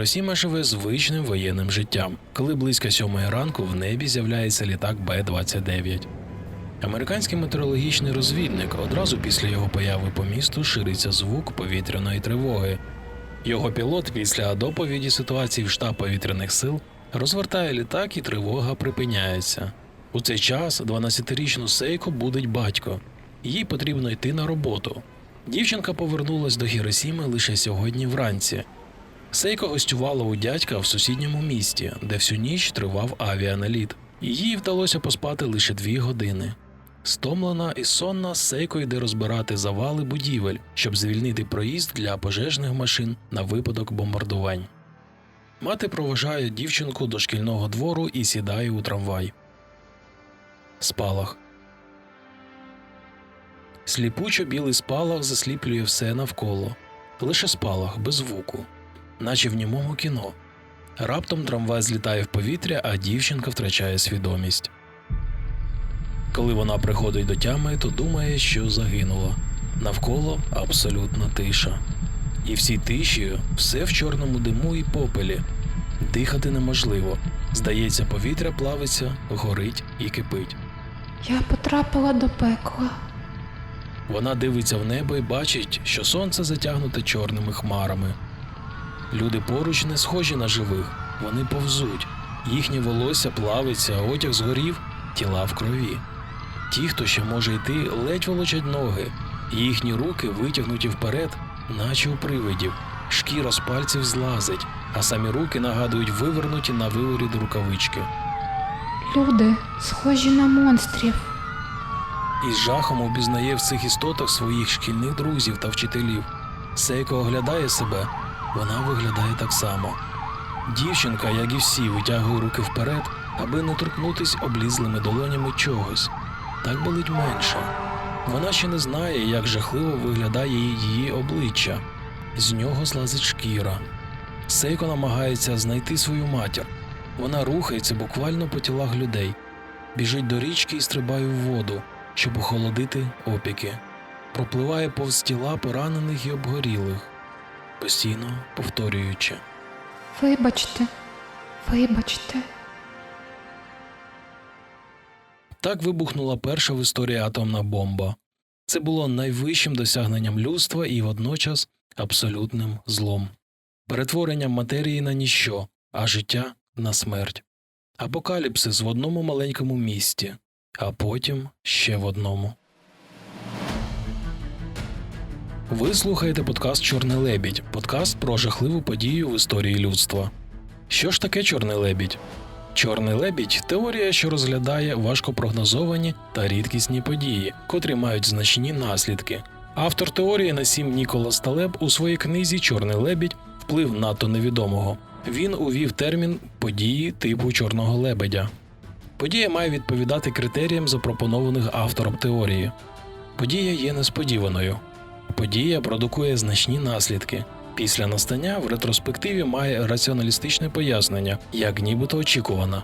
Хіросіма живе звичним воєнним життям, коли близько сьомої ранку в небі з'являється літак Б-29. Американський метеорологічний розвідник одразу після його появи по місту шириться звук повітряної тривоги. Його пілот після доповіді ситуації в штаб повітряних сил розвертає літак і тривога припиняється. У цей час 12-річну Сейко будить батько. Їй потрібно йти на роботу. Дівчинка повернулась до Хіросіми лише сьогодні вранці. Сейко гостювала у дядька в сусідньому місті, де всю ніч тривав авіаналіт. Їй вдалося поспати лише дві години. Стомлена і сонна, Сейко йде розбирати завали будівель, щоб звільнити проїзд для пожежних машин на випадок бомбардувань. Мати проважає дівчинку до шкільного двору і сідає у трамвай. Спалах. Сліпучо білий спалах засліплює все навколо. Лише спалах без звуку наче в німому кіно. Раптом трамвай злітає в повітря, а дівчинка втрачає свідомість. Коли вона приходить до тями, то думає, що загинула. Навколо абсолютна тиша. І в цій тиші все в чорному диму і попелі. Дихати неможливо. Здається, повітря плавиться, горить і кипить. Я потрапила до пекла. Вона дивиться в небо і бачить, що сонце затягнуте чорними хмарами. Люди поруч не схожі на живих, вони повзуть. Їхнє волосся плавиться, а одяг згорів, тіла в крові. Ті, хто ще може йти, ледь волочать ноги, і їхні руки витягнуті вперед, наче у привидів. Шкіра з пальців злазить, а самі руки нагадують вивернуті на виворіт рукавички. Люди схожі на монстрів. І з жахом обізнає в цих істотах своїх шкільних друзів та вчителів. Сейко оглядає себе, вона виглядає так само. Дівчинка, як і всі, витягує руки вперед, аби не торкнутись облізлими долонями чогось. Так болить менше. Вона ще не знає, як жахливо виглядає її обличчя. З нього злазить шкіра. Сейко намагається знайти свою матір. Вона рухається буквально по тілах людей, біжить до річки і стрибає в воду, щоб охолодити опіки. Пропливає повз тіла поранених і обгорілих, постійно повторюючи. Вибачте, вибачте. Так вибухнула перша в історії атомна бомба. Це було найвищим досягненням людства і водночас абсолютним злом, перетворенням матерії на ніщо, а життя на смерть. Апокаліпсис в одному маленькому місті, а потім ще в одному. Ви слухаєте подкаст Чорний лебідь, подкаст про жахливу подію в історії людства. Що ж таке чорний лебідь? Чорний лебідь теорія, що розглядає важкопрогнозовані та рідкісні події, котрі мають значні наслідки. Автор теорії Насім Ніколас Талеб у своїй книзі Чорний лебідь вплив надто невідомого. Він увів термін події типу чорного лебедя. Подія має відповідати критеріям, запропонованих автором теорії. Подія є несподіваною. Подія продукує значні наслідки. Після настання в ретроспективі має раціоналістичне пояснення, як нібито очікувана.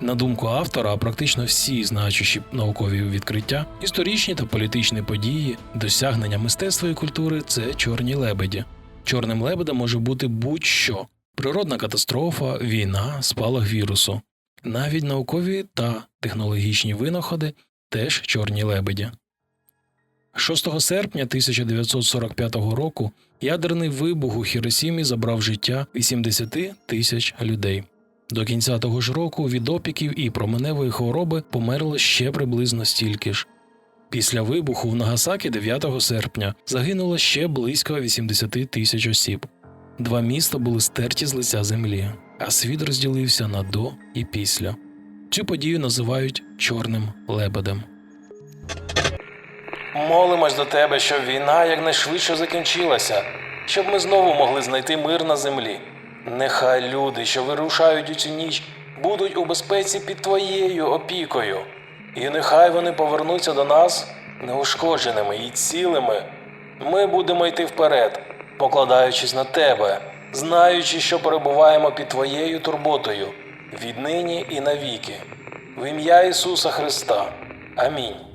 На думку автора, практично всі значущі наукові відкриття, історичні та політичні події, досягнення мистецтва і культури це чорні лебеді. Чорним лебедем може бути будь-що: природна катастрофа, війна, спалах вірусу. Навіть наукові та технологічні винаходи теж чорні лебеді. 6 серпня 1945 року ядерний вибух у Хіросімі забрав життя 80 тисяч людей. До кінця того ж року від опіків і променевої хвороби померло ще приблизно стільки ж. Після вибуху в Нагасакі 9 серпня загинуло ще близько 80 тисяч осіб. Два міста були стерті з лиця землі, а світ розділився на до і після. Цю подію називають чорним лебедем. Молимось до тебе, щоб війна якнайшвидше закінчилася, щоб ми знову могли знайти мир на землі. Нехай люди, що вирушають у цю ніч, будуть у безпеці під твоєю опікою, і нехай вони повернуться до нас неушкодженими і цілими. Ми будемо йти вперед, покладаючись на тебе, знаючи, що перебуваємо під твоєю турботою віднині і навіки. В ім'я Ісуса Христа. Амінь.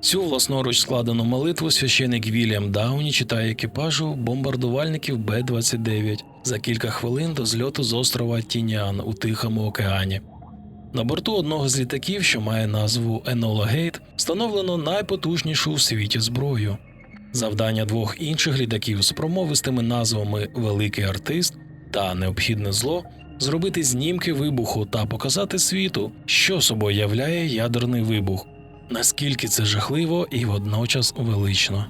Цю власноруч складену молитву священик Вільям Дауні читає екіпажу бомбардувальників Б-29 за кілька хвилин до зльоту з острова Тінян у Тихому океані. На борту одного з літаків, що має назву Енола Гейт, встановлено найпотужнішу у світі зброю. Завдання двох інших літаків з промовистими назвами Великий артист та Необхідне зло зробити знімки вибуху та показати світу, що собою являє ядерний вибух, наскільки це жахливо і водночас велично.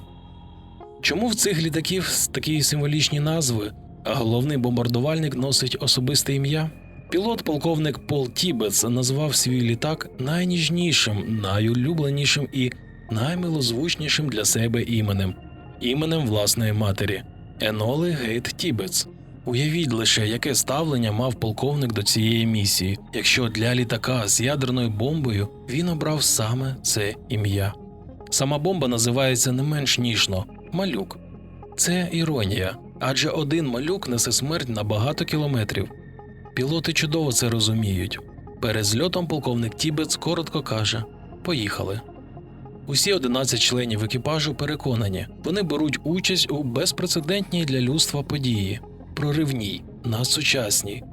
Чому в цих літаків такі символічні назви, а головний бомбардувальник носить особисте ім'я? Пілот полковник Пол Тібетс назвав свій літак найніжнішим, найулюбленішим і наймилозвучнішим для себе іменем іменем власної матері Еноли Гейт Тібетс. Уявіть лише, яке ставлення мав полковник до цієї місії, якщо для літака з ядерною бомбою він обрав саме це ім'я. Сама бомба називається не менш ніжно малюк. Це іронія, адже один малюк несе смерть на багато кілометрів. Пілоти чудово це розуміють. Перед зльотом полковник Тібетс коротко каже: Поїхали. Усі 11 членів екіпажу переконані, вони беруть участь у безпрецедентній для людства події, проривній, надсучасній,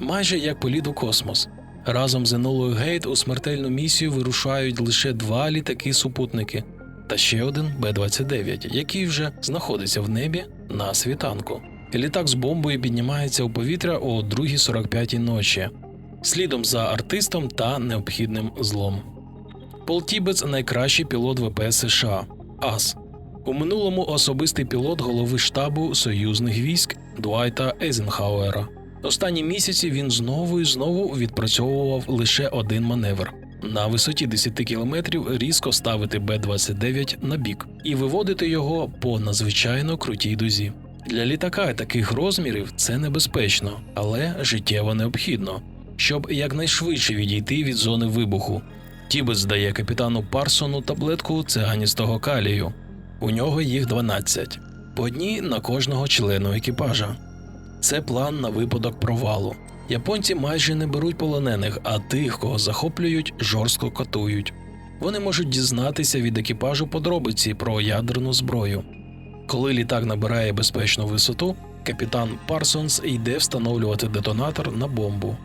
майже як політ у космос. Разом з Енолою Гейт у смертельну місію вирушають лише два літаки-супутники та ще один Б-29, який вже знаходиться в небі на світанку. Літак з бомбою піднімається у повітря о 2.45 ночі, слідом за артистом та необхідним злом. Пол Тібетс найкращий пілот ВПС США АС. У минулому особистий пілот голови штабу союзних військ Дуайта Ейзенхауера. Останні місяці він знову і знову відпрацьовував лише один маневр. На висоті 10 кілометрів різко ставити Б-29 на бік і виводити його по надзвичайно крутій дузі. Для літака таких розмірів це небезпечно, але життєво необхідно, щоб якнайшвидше відійти від зони вибуху. Тібет дає капітану Парсону таблетку циганістого калію. У нього їх 12, по одній на кожного члену екіпажа. Це план на випадок провалу. Японці майже не беруть полонених, а тих, кого захоплюють, жорстко катують. Вони можуть дізнатися від екіпажу подробиці про ядерну зброю. Коли літак набирає безпечну висоту, капітан Парсонс йде встановлювати детонатор на бомбу.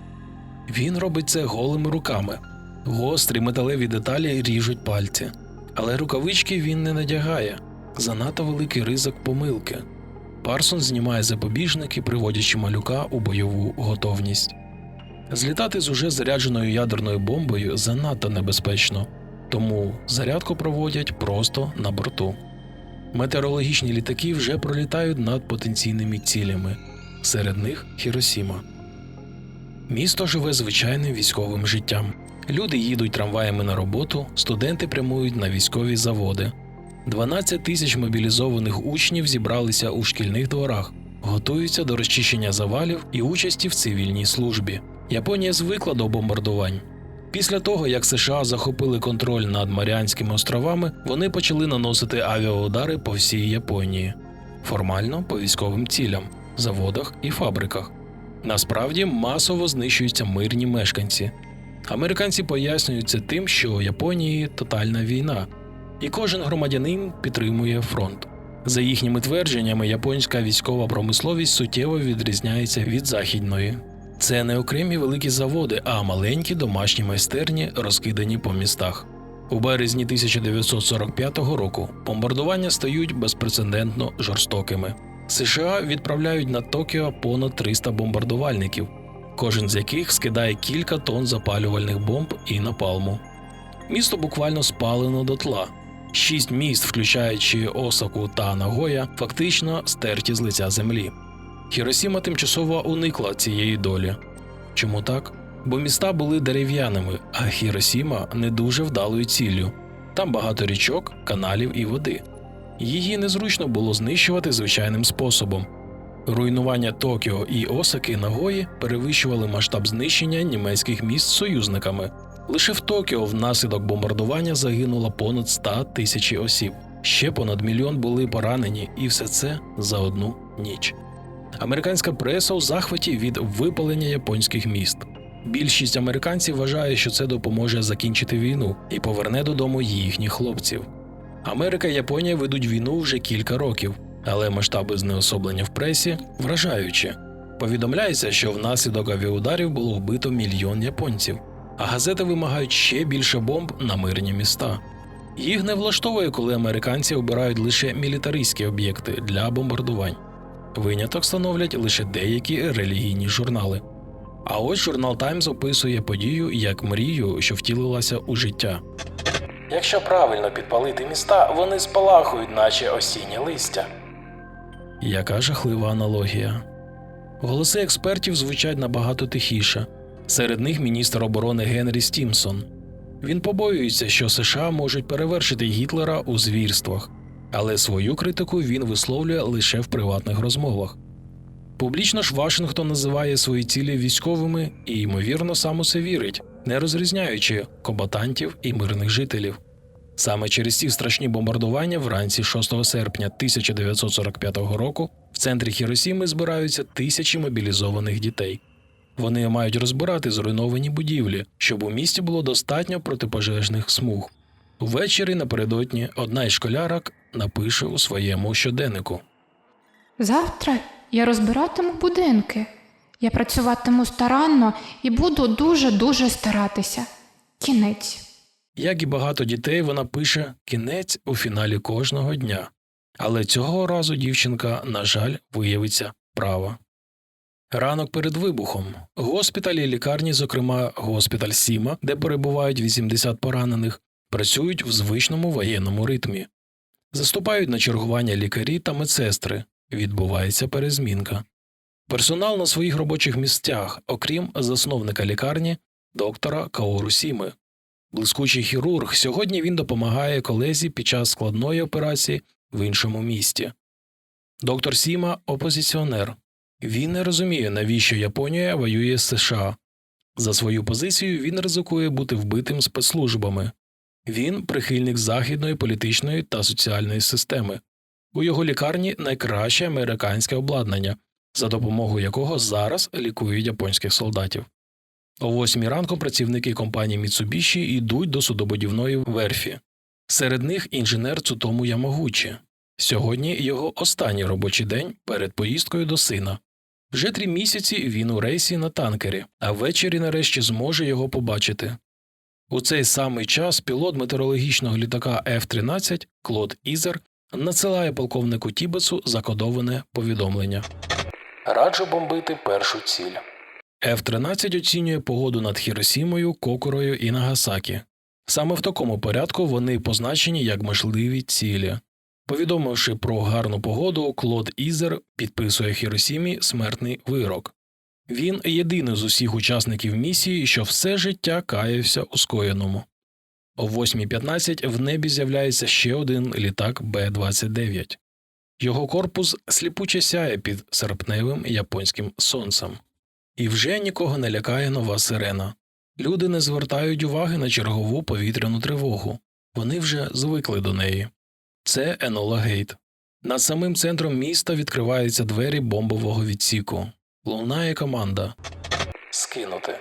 Він робить це голими руками. Гострі металеві деталі ріжуть пальці, але рукавички він не надягає. Занадто великий ризик помилки. Парсон знімає запобіжники, приводячи малюка у бойову готовність. Злітати з уже зарядженою ядерною бомбою занадто небезпечно, тому зарядку проводять просто на борту. Метеорологічні літаки вже пролітають над потенційними цілями, серед них Хіросіма. Місто живе звичайним військовим життям. Люди їдуть трамваями на роботу, студенти прямують на військові заводи. 12 тисяч мобілізованих учнів зібралися у шкільних дворах, готуються до розчищення завалів і участі в цивільній службі. Японія звикла до бомбардувань. Після того, як США захопили контроль над Маріанськими островами, вони почали наносити авіаудари по всій Японії, формально по військовим цілям, заводах і фабриках. Насправді масово знищуються мирні мешканці. Американці пояснюють це тим, що у Японії тотальна війна, і кожен громадянин підтримує фронт. За їхніми твердженнями, японська військова промисловість суттєво відрізняється від західної. Це не окремі великі заводи, а маленькі домашні майстерні, розкидані по містах. У березні 1945 року бомбардування стають безпрецедентно жорстокими. США відправляють на Токіо понад 300 бомбардувальників, кожен з яких скидає кілька тонн запалювальних бомб і напалму. Місто буквально спалено дотла. Шість міст, включаючи Осаку та Нагоя, фактично стерті з лиця землі. Хіросіма тимчасово уникла цієї долі. Чому так? Бо міста були дерев'яними, а Хіросіма не дуже вдалою ціллю. Там багато річок, каналів і води. Її незручно було знищувати звичайним способом. Руйнування Токіо і Осаки Нагої перевищували масштаб знищення німецьких міст союзниками. Лише в Токіо внаслідок бомбардування загинуло понад 100 тисяч осіб. Ще понад мільйон були поранені, і все це за одну ніч. Американська преса у захваті від випалення японських міст. Більшість американців вважає, що це допоможе закінчити війну і поверне додому їхніх хлопців. Америка і Японія ведуть війну вже кілька років, але масштаби знеособлення в пресі вражаючі. Повідомляється, що внаслідок авіаударів було вбито мільйон японців, а газети вимагають ще більше бомб на мирні міста. Їх не влаштовує, коли американці обирають лише мілітаристські об'єкти для бомбардувань. Виняток становлять лише деякі релігійні журнали. А ось журнал Таймс описує подію як мрію, що втілилася у життя. Якщо правильно підпалити міста, вони спалахують, наче осіннє листя. Яка жахлива аналогія. Голоси експертів звучать набагато тихіше. Серед них міністр оборони Генрі Стімсон. Він побоюється, що США можуть перевершити Гітлера у звірствах, але свою критику він висловлює лише в приватних розмовах. Публічно ж Вашингтон називає свої цілі військовими і, ймовірно, сам у це вірить, не розрізняючи комбатантів і мирних жителів. Саме через ці страшні бомбардування вранці 6 серпня 1945 року в центрі Хіросіми збираються тисячі мобілізованих дітей. Вони мають розбирати зруйновані будівлі, щоб у місті було достатньо протипожежних смуг. Ввечері напередодні одна із школярок напише у своєму щоденнику. Завтра я розбиратиму будинки. Я працюватиму старанно і буду дуже-дуже старатися. Кінець. Як і багато дітей, вона пише кінець у фіналі кожного дня. Але цього разу дівчинка, на жаль, виявиться права. Ранок перед вибухом. Госпіталі і лікарні, зокрема госпіталь Сіма, де перебувають 80 поранених, працюють в звичному воєнному ритмі. Заступають на чергування лікарі та медсестри. Відбувається перезмінка. Персонал на своїх робочих місцях, окрім засновника лікарні, доктора Каору Сіми. Блискучий хірург сьогодні він допомагає колезі під час складної операції в іншому місті. Доктор Сіма опозиціонер. Він не розуміє, навіщо Японія воює з США. За свою позицію він ризикує бути вбитим спецслужбами. Він прихильник західної політичної та соціальної системи. У його лікарні найкраще американське обладнання, за допомогою якого зараз лікують японських солдатів. О восьмій ранку працівники компанії Mitsubishi йдуть до судобудівної верфі. Серед них інженер Цутому Ямогучі. Сьогодні його останній робочий день перед поїздкою до сина. Вже три місяці він у рейсі на танкері, а ввечері нарешті зможе його побачити. У цей самий час пілот метеорологічного літака F-13 Клод Ізер надсилає полковнику Тібесу закодоване повідомлення. Раджу бомбити першу ціль. F-13 оцінює погоду над Хіросімою, Кокорою і Нагасакі. Саме в такому порядку вони позначені як можливі цілі. Повідомивши про гарну погоду, Клод Ізер підписує Хіросімі смертний вирок. Він єдиний з усіх учасників місії, що все життя каявся у скоєному. О 8.15 в небі з'являється ще один літак Б-29. Його корпус сліпуче сяє під серпневим японським сонцем. І вже нікого не лякає нова сирена. Люди не звертають уваги на чергову повітряну тривогу. Вони вже звикли до неї. Це Енола Гейт. Над самим центром міста відкриваються двері бомбового відсіку. Лунає команда Скинути.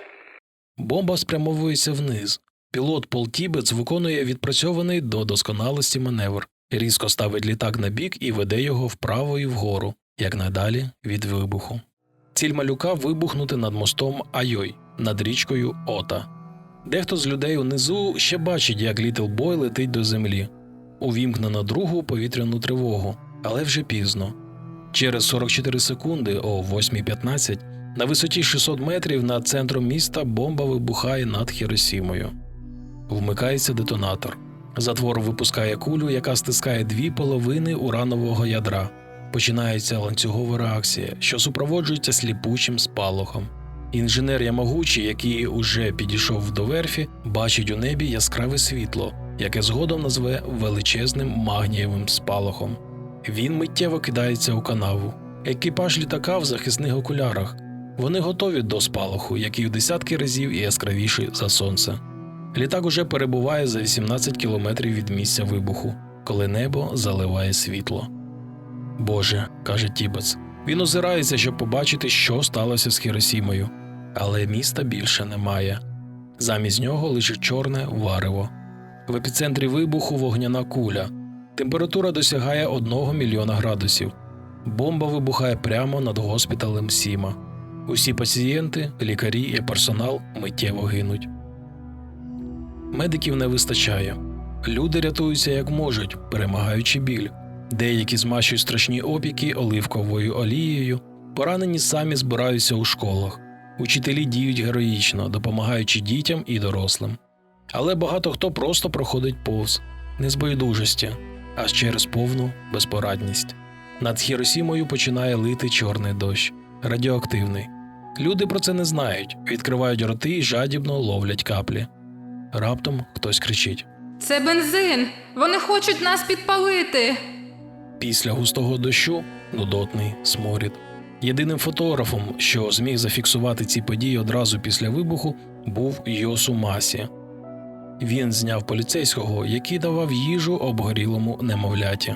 Бомба спрямовується вниз. Пілот Пол Тібетс виконує відпрацьований до досконалості маневр, різко ставить літак на бік і веде його вправо і вгору, як надалі від вибуху. Ціль малюка вибухнути над мостом Айой над річкою Ота. Дехто з людей унизу ще бачить, як Літл Бой летить до землі. Увімкнено другу повітряну тривогу, але вже пізно. Через 44 секунди о 8.15 на висоті 600 метрів над центром міста бомба вибухає над Хіросімою. Вмикається детонатор. Затвор випускає кулю, яка стискає дві половини уранового ядра. Починається ланцюгова реакція, що супроводжується сліпучим спалахом. Інженер Ямагучі, який уже підійшов до верфі, бачить у небі яскраве світло, яке згодом назве величезним магнієвим спалахом. Він миттєво кидається у канаву. Екіпаж літака в захисних окулярах. Вони готові до спалаху, який в десятки разів яскравіший за сонце. Літак уже перебуває за 18 кілометрів від місця вибуху, коли небо заливає світло. Боже, каже Тібец. Він озирається, щоб побачити, що сталося з Хіросімою, але міста більше немає. Замість нього лише чорне варево. В епіцентрі вибуху вогняна куля. Температура досягає 1 мільйона градусів. Бомба вибухає прямо над госпіталем Сіма. Усі пацієнти, лікарі і персонал миттєво гинуть. Медиків не вистачає. Люди рятуються як можуть, перемагаючи біль. Деякі змащують страшні опіки оливковою олією, поранені самі збираються у школах. Учителі діють героїчно, допомагаючи дітям і дорослим. Але багато хто просто проходить повз, не з байдужості, а через повну безпорадність. Над Хіросімою починає лити чорний дощ, радіоактивний. Люди про це не знають, відкривають роти і жадібно ловлять каплі. Раптом хтось кричить. Це бензин! Вони хочуть нас підпалити. Після густого дощу нудотний сморід. Єдиним фотографом, що зміг зафіксувати ці події одразу після вибуху, був Йосу Масі. Він зняв поліцейського, який давав їжу обгорілому немовляті.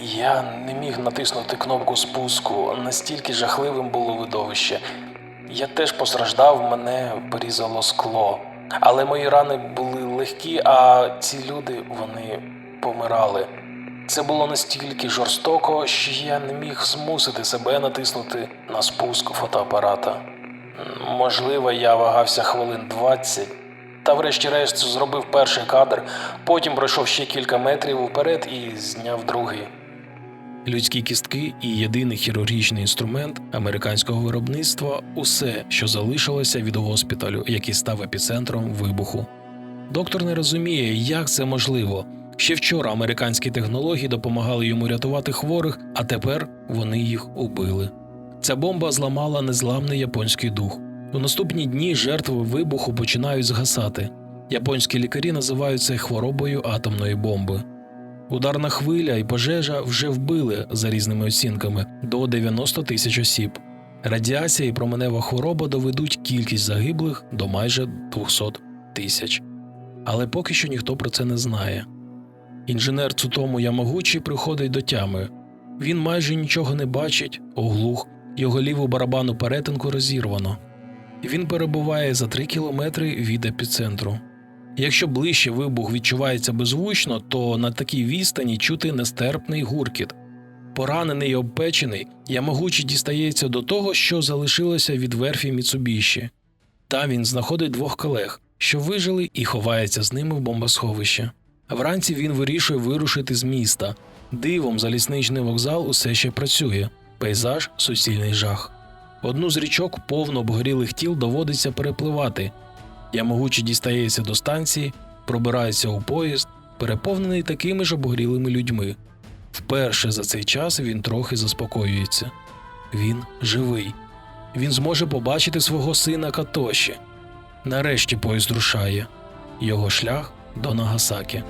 Я не міг натиснути кнопку спуску, настільки жахливим було видовище. Я теж постраждав, мене порізало скло. Але мої рани були легкі, а ці люди вони помирали. Це було настільки жорстоко, що я не міг змусити себе натиснути на спуск фотоапарата. Можливо, я вагався хвилин 20, та врешті-решт зробив перший кадр, потім пройшов ще кілька метрів вперед і зняв другий. Людські кістки і єдиний хірургічний інструмент американського виробництва усе, що залишилося від госпіталю, який став епіцентром вибуху. Доктор не розуміє, як це можливо. Ще вчора американські технології допомагали йому рятувати хворих, а тепер вони їх убили. Ця бомба зламала незламний японський дух. У наступні дні жертви вибуху починають згасати. Японські лікарі називають це хворобою атомної бомби. Ударна хвиля і пожежа вже вбили за різними оцінками до 90 тисяч осіб. Радіація і променева хвороба доведуть кількість загиблих до майже 200 тисяч. Але поки що ніхто про це не знає. Інженер Цутому Ямагучі приходить до тями. Він майже нічого не бачить, оглух, його ліву барабану перетинку розірвано. Він перебуває за три кілометри від епіцентру. Якщо ближче вибух відчувається беззвучно, то на такій відстані чути нестерпний гуркіт. Поранений і обпечений, Ямагучі дістається до того, що залишилося від верфі Міцубіші. Там він знаходить двох колег, що вижили, і ховається з ними в бомбосховище. Вранці він вирішує вирушити з міста. Дивом залізничний вокзал усе ще працює. Пейзаж суцільний жах. Одну з річок повно обгорілих тіл доводиться перепливати. Ямогучі дістається до станції, пробирається у поїзд, переповнений такими ж обгорілими людьми. Вперше за цей час він трохи заспокоюється. Він живий. Він зможе побачити свого сина Катоші. Нарешті поїзд рушає. Його шлях до Нагасакі.